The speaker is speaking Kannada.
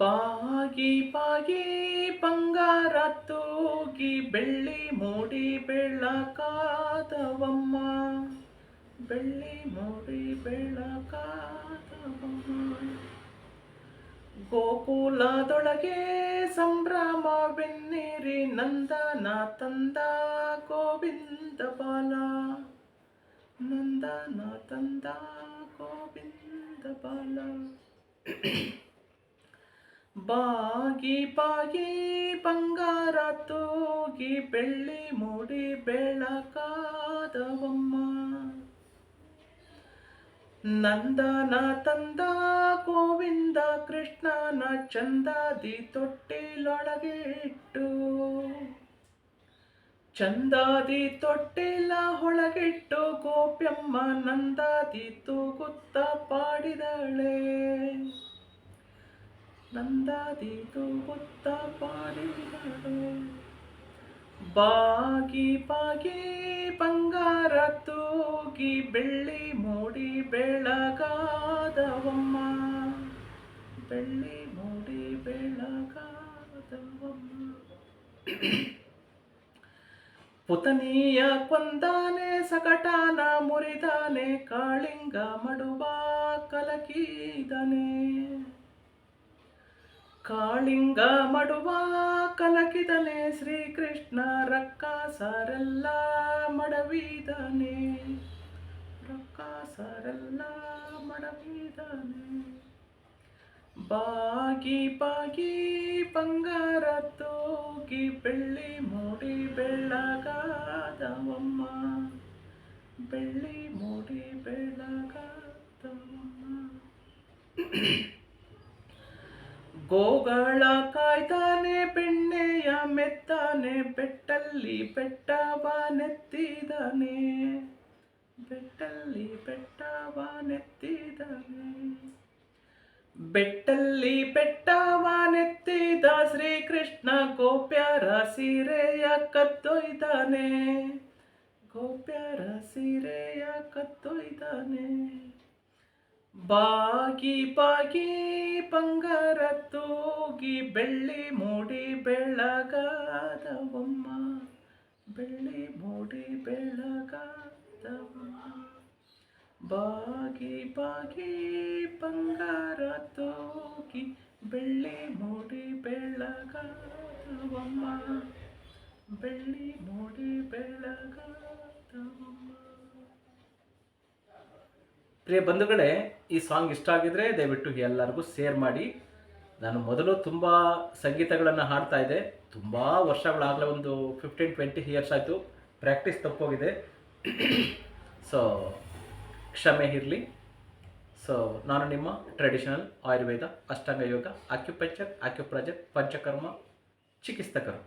ಬಾಗಿ ಬಾಗಿ ಬಂಗಾರ ತೂಗಿ ಬೆಳ್ಳಿ ಮೂಡಿ ಬೆಳಕಾದವಮ್ಮ. ಬೆಳ್ಳಿ ಮೂಡಿ ಬೆಳಕಾದವಮ್ಮ. ಗೋಕುಲದೊಳಗೆ ಸಂಭ್ರಮವೆನ್ನಿರಿ ನಂದನ ತಂದ ಗೋವಿಂದ ಬಾಲ. ನಂದನ ತಂದ ಗೋವಿಂದ ಬಾಲ. ಬಾಗಿ ಬಾಗಿ ಬಂಗಾರ ತೂಗಿ ಬೆಳ್ಳಿ ಮೂಡಿ ಬೆಳಕಾದವಮ್ಮ. ನಂದನ ತಂದ ಗೋವಿಂದ ಕೃಷ್ಣನ ಚಂದಾದಿ ತೊಟ್ಟಿಲೊಳಗೆ ಇಟ್ಟು ಚಂದಾದಿ ತೊಟ್ಟಿಲ ಹೊಳಗಿಟ್ಟು ಗೋಪ್ಯಮ್ಮ ನಂದಾದಿ ತೂಗುತ್ತ ಪಾಡಿದಳೆ. ನಂದಾದಿ ಹುತ್ತ ಪಾಡಿದಳೆ ಬಾಗಿ ಬಾಗಿ ಬಂಗಾರ ತೂಗಿ ಬೆಳ್ಳಿ ಮೂಡಿ ಬೆಳಗಾದವಮ್ಮ. ಬೆಳ್ಳಿ ಮೂಡಿ ಬೆಳಗಾದವಮ್ಮ. ಪುತನಿಯ ಕೊಂದಾನೆ, ಸಕಟಾನ ಮುರಿದಾನೆ, ಕಾಳಿಂಗ ಮಡುವ ಕಲಕಿದನೆ. ಕಾಳಿಂಗ ಮಡುವ ಕಲಕಿದನೆ ಶ್ರೀಕೃಷ್ಣ ರಕ್ಕಾಸರೆಲ್ಲ ಮಡವಿದನೆ. ರಕ್ಕಾಸರೆಲ್ಲ ಮಡವಿದನೆ. ಬಾಗಿ ಬಾಗಿ ಬಂಗಾರ ತೂಗಿ ಬೆಳ್ಳಿ ಮೂಡಿ ಬೆಳ್ಳಗಾದವಮ್ಮ. ಬೆಳ್ಳಿ ಮೂಡಿ ಬೆಳಗಾದವಮ್ಮ ಗೋಗಳ ಕಾಯ್ತಾನೆ, ಬೆಣ್ಣೆಯ ಮೆತ್ತಾನೆ, ಬೆಟ್ಟಲ್ಲಿ ಬೆಟ್ಟವ ನೆತ್ತಿದಾನೆ. ಬೆಟ್ಟಲ್ಲಿ ಬೆಟ್ಟವ ನೆತ್ತಿದಾನೆ. ಬೆಟ್ಟಲ್ಲಿ ಬೆಟ್ಟವ ನೆತ್ತಿದ ಶ್ರೀಕೃಷ್ಣ ಗೋಪ್ಯರ ಸೀರೆಯ ಕತ್ತೊಯ್ದಾನೆ. ಗೋಪ್ಯರ ಸೀರೆಯ ಕತ್ತೊಯ್ದಾನೆ. ಬಾಗಿ ಬಾಗಿ ಬಂಗಾರ ತೂಗಿ ಬೆಳ್ಳಿ ಮೂಡಿ ಬೆಳಗಾದವಮ್ಮ. ಬೆಳ್ಳಿ ಮೂಡಿ ಬೆಳಗಾದವಮ್ಮ. ಬಾಗಿ ಬಾಗಿ ಬಂಗಾರ ತೂಗಿ ಬೆಳ್ಳಿ ಮೂಡಿ ಬೆಳಗಾದವಮ್ಮ. ಬೆಳ್ಳಿ ಮೂಡಿ ಬೆಳಗಾದವಮ್ಮ. ಪ್ರಿಯ ಬಂಧುಗಳೇ, ಈ ಸಾಂಗ್ ಇಷ್ಟ ಆಗಿದ್ರೆ ದಯವಿಟ್ಟು ಎಲ್ಲರಿಗೂ ಶೇರ್ ಮಾಡಿ. ನಾನು ಮೊದಲು ತುಂಬ ಸಂಗೀತಗಳನ್ನು ಹಾಡ್ತಾ ಇದ್ದೆ. ತುಂಬ ವರ್ಷಗಳಾಗಲೇ ಒಂದು ಫಿಫ್ಟೀನ್ ಟ್ವೆಂಟಿ ಇಯರ್ಸ್ ಆಯಿತು. ಪ್ರಾಕ್ಟೀಸ್ ತಪ್ಪೋಗಿದೆ. ಸೊ ಕ್ಷಮೆ ಇರಲಿ. ಸೊ ನಾನು ನಿಮ್ಮ traditional Ayurveda Ashtanga yoga acupuncture acupressure Panchakarma ಚಿಕಿತ್ಸಕರು